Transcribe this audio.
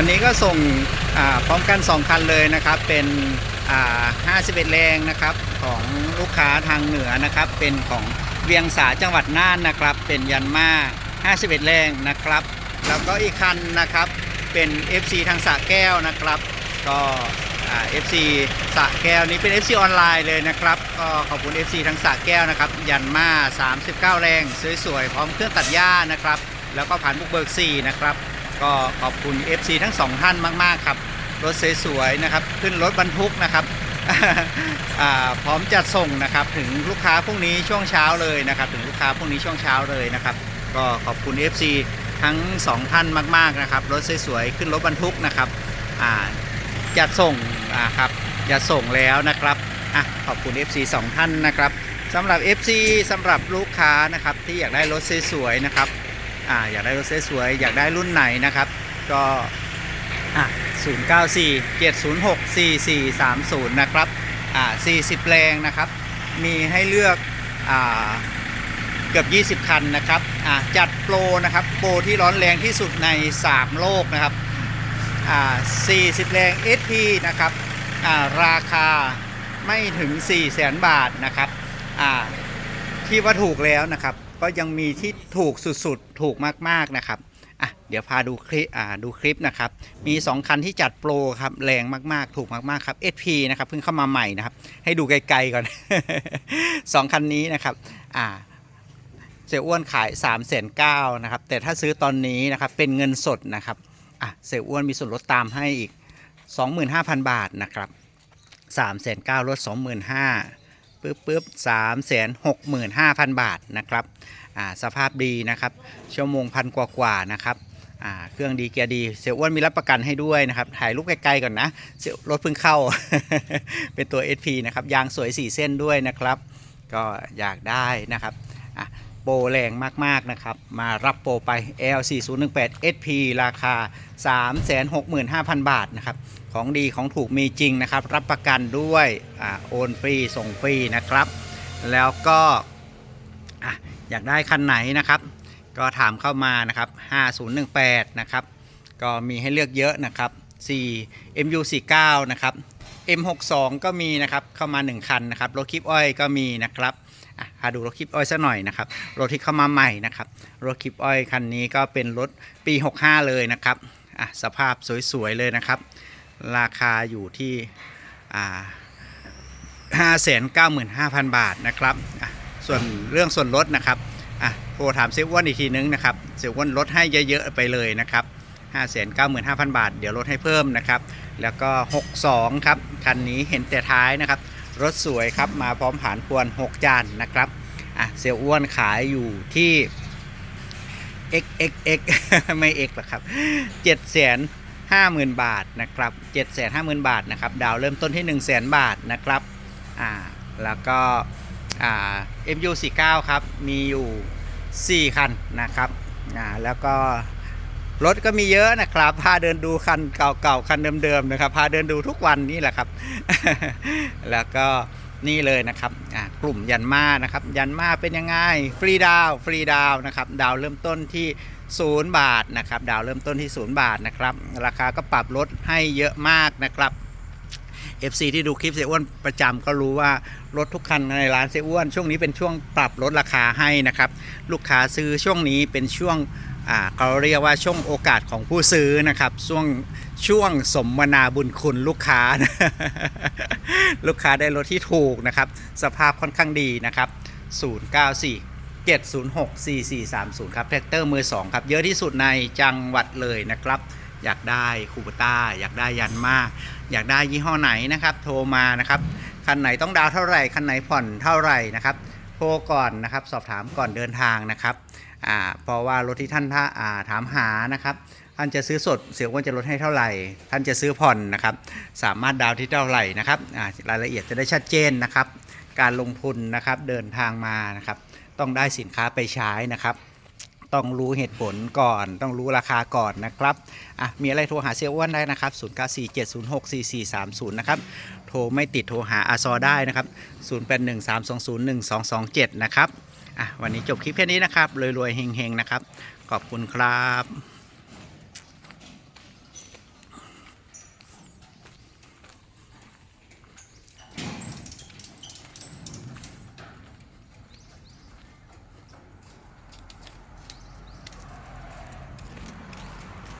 วันนี้ก็ส่งพร้อมกัน 2 คันเลยนะครับ เป็น 51 แรงนะครับของลูกค้าทางเหนือนะครับ เป็นของเวียงสาจังหวัดน่านนะครับ เป็นยันมา51 แรงนะครับ แล้วก็อีกคันนะครับเป็น FC ทางสะแก้วนะครับ ก็อ่า FC สะแก้วนี้เป็น FC ออนไลน์เลยนะครับก็ขอบคุณ FC ทางสะแก้วนะครับ ยันมา 39 แรง สวยๆ พร้อมเครื่องตัดหญ้านะครับ แล้วก็ผ่านบุกเบิก4นะครับ ก็ขอบคุณ FC ทั้งสองท่านมาก ๆ ครับ รถสวยๆนะครับ ขึ้นรถบรรทุกนะครับพร้อมจัดส่งนะครับ ถึงลูกค้าพรุ่งนี้ช่วงเช้าเลยนะครับ ถึงลูกค้าพรุ่งนี้ช่วงเช้าเลยนะครับ ก็ขอบคุณ FC ทั้งสองท่านมากๆนะครับ รถสวยๆขึ้นรถบรรทุกนะครับจัดส่งครับจัดส่งแล้วนะครับอะขอบคุณ FC สองท่านนะครับสำหรับ FC สำหรับลูกค้านะครับที่อยากได้รถสวยๆนะครับ อ่าอยากได้รถสวยๆอยากได้รุ่นไหนนะครับ ก็อะ094 706 4430 นะครับอ่า40แรงนะครับ มีให้เลือกอ่าเกือบ 20 คันนะครับอ่าจัดโปรนะครับ โปรที่ร้อนแรงที่สุดใน 3 โลกนะครับอ่า40แรง SP นะครับอ่าราคาไม่ถึง 4 0 0 0 0 0 บาทนะครับอ่าที่ว่าถูกแล้วนะครับ ก็ยังมีที่ถูกสุดๆ ถูกมากๆนะครับอะเดี๋ยวพาดูคลิปอ่าดูคลิปนะครับ มี 2 คันที่จัดโปรครับแรงมากๆ ถูกมากๆครับ SP นะครับเพิ่งเข้ามาใหม่นะครับ ให้ดูไกลๆก่อน 2 คันนี้นะครับอ่าเสียอ้วนขาย3ามแสนเนะครับ แต่ถ้าซื้อตอนนี้นะครับเป็นเงินสดนะครับอะเสียอ้วนมีส่วนลดตามให้อีก 25,000 บาทนะครับ3ามแสนเลด25,000 ปึ๊บปึ๊บสามแสนหกหมื่นห้าพันบาทนะครับอ่าสภาพดีนะครับ ชั่วโมงพันกว่ากว่านะครับอ่าเครื่องดีเกียร์ดีเสียอ้วนมีรับประกันให้ด้วยนะครับถ่ายรูปไกลๆก่อนนะเสียรถเพิ่งเข้า เป็นตัว SP นะครับยางสวย 4 เส้นด้วยนะครับ ก็อยากได้นะครับอะ ปรแรงมากๆนะครับ มารับโปรไป L4018 SP ราคา 365,000 บาทนะครับ ของดีของถูกมีจริงนะครับ รับประกันด้วยอโอนฟรี ส่งฟรีนะครับ แล้วก็ออยากได้คันไหนนะครับ ก็ถามเข้ามานะครับ 5018 นะครับ ก็มีให้เลือกเยอะนะครับ 4 MU49 นะครับ M62 ก็มีนะครับเข้ามา 1 คันนะครับรถคลิปอ้อยก็มีนะครับอะพาดูรถคลิปอ้อยสักหน่อยนะครับรถที่เข้ามาใหม่นะครับรถคลิปอ้อยคันนี้ก็เป็นรถปี 65 เลยนะครับอะสภาพสวยๆเลยนะครับ ราคาอยู่ที่ห้าแสนเก้าหมื่นห้าพันบาทนะครับส่วนเรื่องส่วนลดนะครับอะโทรถามเซฟวันอีกทีนึงนะครับเซฟวันลดให้เยอะๆไปเลยนะครับ ห้าแสนเก้าหมื่นห้าพันบาท เดี๋ยวลดให้เพิ่มนะครับ แล้วก็ 62 ครับ คันนี้เห็นแต่ท้ายนะครับ รถสวยครับ มาพร้อมผานพวน 6 จานนะครับ อะ เซลอ้วนขายอยู่ที่ XXX ไม่ X หรอกครับ7แสน50,000 บาทนะครับ7แสน50,000 บาทนะครับ ดาวเริ่มต้นที่ 1 0 0 0 0 0บาทนะครับ อ่า แล้วก็ อ่า MU49 ครับ มีอยู่ 4 คันนะครับ อ่า แล้วก็ รถก็มีเยอะนะครับ พาเดินดูคันเก่าๆคันเดิมๆนะครับ พาเดินดูทุกวันนี่แหละครับ แล้วก็นี่เลยนะครับอ่ากลุ่มยันมานะครับ ยันมาเป็นยังไง ฟรีดาวฟรีดาวนะครับ ดาวเริ่มต้นที่0บาทนะครับ ดาวเริ่มต้นที่0บาทนะครับ ราคาก็ปรับลดให้เยอะมากนะครับ FC ที่ดูคลิปเสียอ้วนประจำก็รู้ว่ารถทุกคันในร้านเสียอ้วนช่วงนี้เป็นช่วงปรับลดราคาให้นะครับ ลูกค้าซื้อช่วงนี้เป็นช่วง เขาเรียกว่าช่วงโอกาสของผู้ซื้อนะครับ ช่วงช่วงสมนาบุญคุณลูกค้านะลูกค้าได้รถที่ถูกนะครับ สภาพค่อนข้างดีนะครับ 094 706 4430 ครับแท็กเตอร์มือ 2 ครับ เยอะที่สุดในจังหวัดเลยนะครับ อยากได้คูปต้า อยากได้ยันมาอยากได้ยี่ห้อไหนนะครับ โทรมานะครับ คันไหนต้องดาวเท่าไหร่ คันไหนผ่อนเท่าไหร่นะครับ โทรก่อนนะครับ สอบถามก่อนเดินทางนะครับ อ่าเพราะว่ารถที่ท่านท่าอ่าถามหานะครับ ท่านจะซื้อสดเสียอ้วนจะลดให้เท่าไหร่ ท่านจะซื้อผ่อนนะครับ สามารถดาวที่เท่าไหร่นะครับอ่ารายละเอียดจะได้ชัดเจนนะครับ การลงทุนนะครับเดินทางมานะครับ ต้องได้สินค้าไปใช้นะครับ ต้องรู้เหตุผลก่อน ต้องรู้ราคาก่อนนะครับอะมีอะไรโทรหาเซียอ้วนได้นะครับ 0947064430 นะครับโทรไม่ติดโทรหาอาซอได้นะครับ 0813201227 นะครับ อะวันนี้จบคลิปแค่นี้นะครับรวยๆเฮงๆนะครับ ขอบคุณครับ